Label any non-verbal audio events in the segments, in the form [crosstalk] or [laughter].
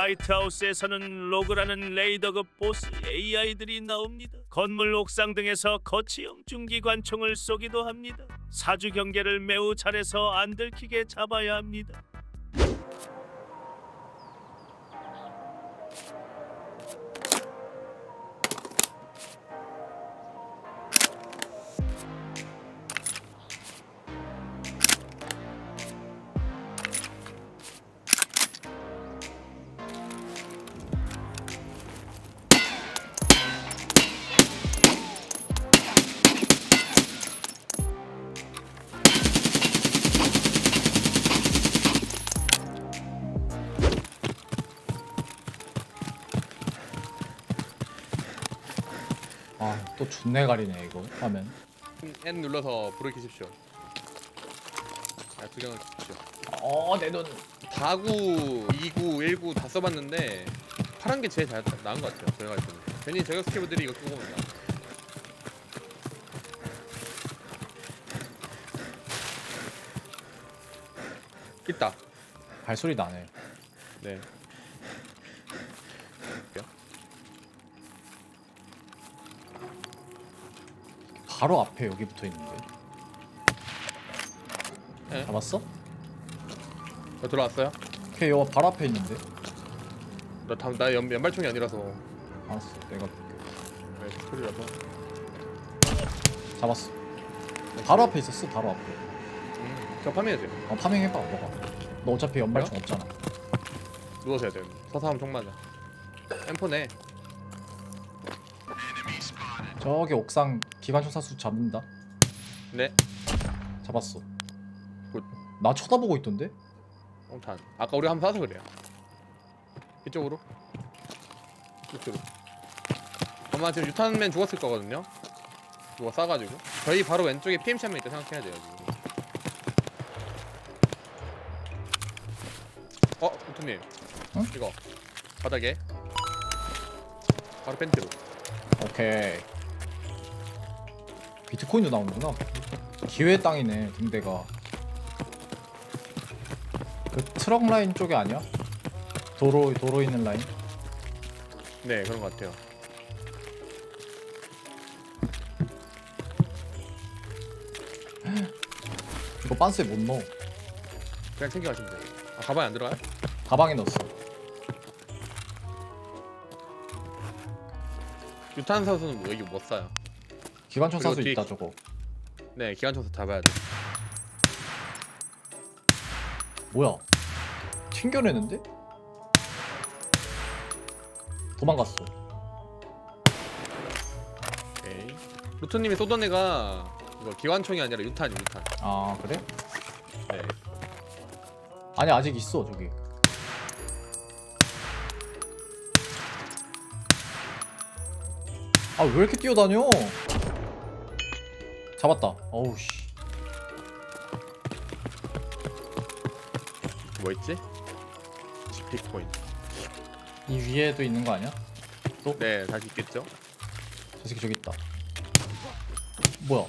라이트하우스에서는 로그라는 레이더급 보스 AI들이 나옵니다. 건물 옥상 등에서 거치형 중기관총을 쏘기도 합니다. 사주 경계를 매우 잘해서 안 들키게 잡아야 합니다. 아 또 존내 가리네 이거 화면 N 눌러서 불을 켜십시오. 아, 구경을 켜십시오. 어내눈 49, 29, 19다 써봤는데 파란 게 제일 잘 나은 것 같아요. 저희가 할 때는. 괜히 저격 스케브들이 이거 끄고 온다. 있다. 발소리 나네 네. 바로 앞에 여기 붙어 있는데 네. 잡았어? 저 들어왔어요? 오케이 여기 바로 앞에 있는데 나, 다, 나 연, 연발총이 아니라서 알았어 내가 네, 소리라서. 잡았어 바로 앞에 있었어 바로 앞에 음, 저 파밍해야 돼요. 어 파밍해봐 너가 너 어차피 연발총 없잖아 누워서 해야 돼요. 서서 하면 총 맞아. 엠포네. 저기 옥상 기관총 사수 잡는다 네. 잡았어 굿. 나 쳐다보고 있던데? 옹탄. 아까 우리 한번 사서 그래요. 이쪽으로. 이쪽으로. 아마 지금 유탄맨 죽었을 거거든요. 누가 싸가지고. 저희 바로 왼쪽에 PMC 한명 있다 생각해야 돼요 지금. 어, 유탄님. 응? 이거 바닥에. 바로 펜트로. 오케이 비트코인도 나오는구나 기회의 땅이네 등대가 그 트럭 라인 쪽에 아니야? 도로 도로 있는 라인? 네, 그런 것 같아요. [gasps] 이거 빤스에 못 넣어 그냥 챙겨가시면 돼요. 아, 가방에 안 들어가요? 가방에 넣었어 유탄 사수는 뭐 여기 못 사요. 기관총 그리고 사수 있다 기- 저거 네, 기관총사 잡아야 돼. 뭐야 튕겨내는데? 도망갔어 오케이. 루트님이 쏘던 애가 이거 기관총이 아니라 유탄이 유탄. 아 그래? 네. 아니 아직 있어 저기 아 왜 이렇게 뛰어다녀 잡았다 어우 씨 뭐 있지? 빅코인. 이 위에도 있는 거 아니야? 네, 다시 있겠죠? 저 새끼 저기 있다 뭐야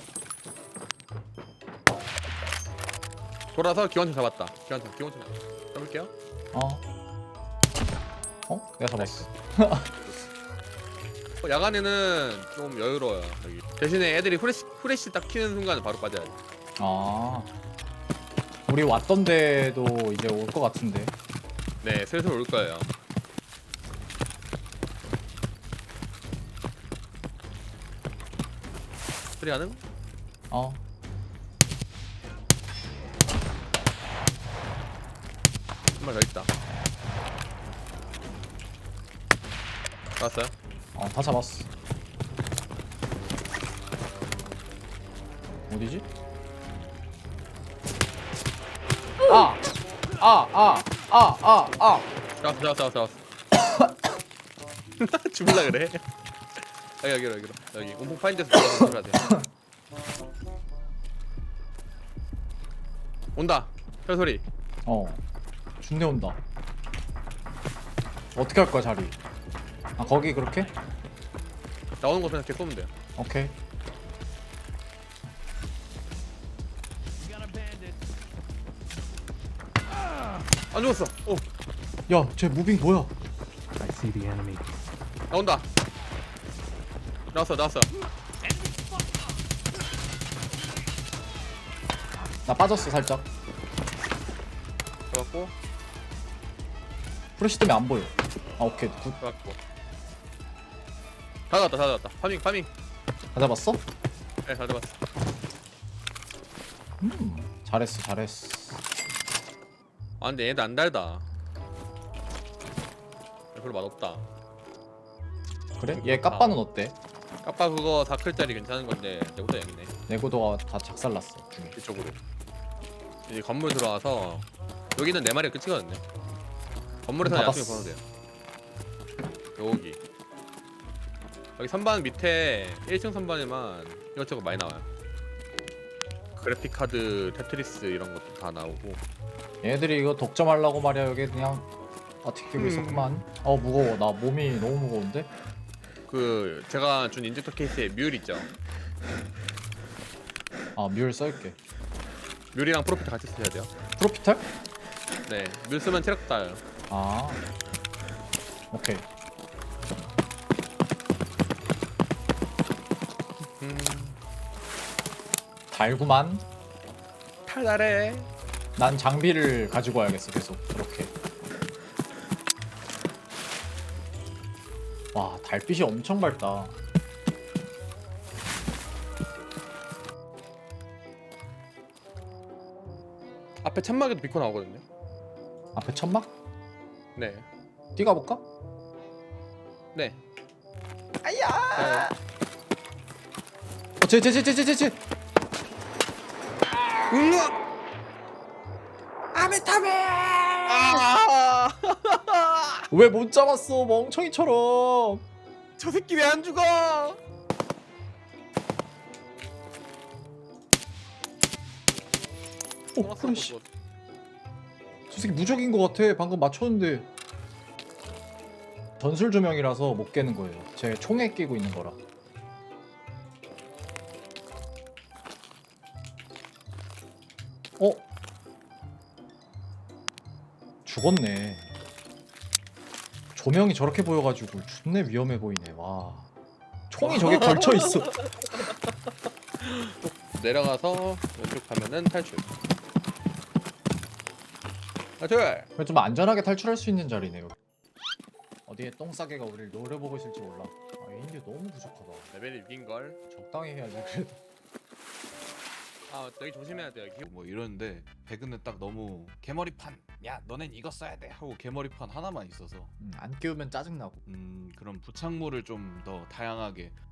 돌아서 기관총 잡았다. 기관총, 기관총. 잡을게요. 어? 어? 내가 잡았어 [laughs] 어, 야간에는 좀 여유로워요. 여기. 대신에 애들이 후레쉬, 후레쉬 딱 키는 순간 바로 빠져야 돼. 아 우리 왔던 데도 이제 올 것 같은데 네, 슬슬 올 거예요. 소리 가능? 어한말더 있다. 나왔어요? 어, 다 잡았어. 어디지? 아! 아, 아, 아, 아, 아! 잡았어, 잡았어, 잡았어. 잡았어. [laughs] 죽을라 그래. 여기 여기 여기 여기 온풍 파인 데서 들어가야 돼. 온다. 별 소리. 어. 준내 온다. 어떻게 할 거야, 자리? 아, 거기 그렇게? 나오는 거 그냥 이렇게 쏘면 돼요. 오케이. 안 죽었어. 오. 야, 쟤 무빙 뭐야? see the enemy. 나온다. 나왔어 나왔어. 나 빠졌어 살짝 잡았고 프레시 때문에 안 보여 아 오케이 굿. 잡았고. 다 잡았다 다 잡았다. 파밍 파밍. 다 잡았어? 네다 잡았어. 음 잘했어 잘했어 아 근데 얘들 안 달다. 별로 맛없다. 그래? 얘 까빠는 어때? 아빠 그거 다클짜리 괜찮은 건데 내보다 약네. 내구도가 다 작살났어 중에 이쪽으로. 이제 건물 들어와서 여기는 네 마리가 끝이거든요. 건물에서 음, 야생이 닫았어. 보면 돼요. 여기. 여기 선반 밑에 1층 선반에만 이것저것 많이 나와요. 그래픽 카드, 테트리스 이런 것도 다 나오고. 얘들이 이거 독점하려고 말이야 여기 그냥 버티키고 음. 있었구만 어 무거워 나 몸이 너무 무거운데? 그 제가 준 인젝터 케이스에 뮬 있죠. 아뮬 썰게 뮬이랑 프로피트 같이 쓰셔야 돼요. 프로피탈? 네, 뮬 쓰면 체력 따요. 아 오케이 달구만 탈달해. 난 장비를 가지고 와야겠어 계속 이렇게 와 달빛이 엄청 밝다 앞에 천막에도 비코 나오거든요. 앞에 천막? 네, 뛰가 볼까? 네. 아야 제제제제 제제 으아! 아! [laughs] 왜 못 잡았어 멍청이처럼? 저 새끼 왜 안 죽어? 오 프레시 저 새끼 무적인 것 같아. 방금 맞췄는데. 전술 조명이라서 못 깨는 거예요. 제 총에 끼고 있는 거라 어? 죽었네 조명이 저렇게 보여가지고 존내 위험해 보이네 와 총이 저게 [laughs] 걸쳐있어 내려가서 왼쪽 가면은 탈출. 탈출. 그래 좀 안전하게 탈출할 수 있는 자리네요. 어디에 똥싸개가 우리를 노려보고 있을지 몰라. 아, 인디 너무 부족하다. 레벨이 6인 걸. 적당히 해야지 그래도. 아, 여기 조심해야 돼요. 여기. 뭐 이러는데 배그는 딱 너무 개머리판 야 너넨 이거 써야 돼 하고 개머리판 하나만 있어서 음, 안 끼우면 짜증 나고. 음 그런 부착물을 좀 더 다양하게 근데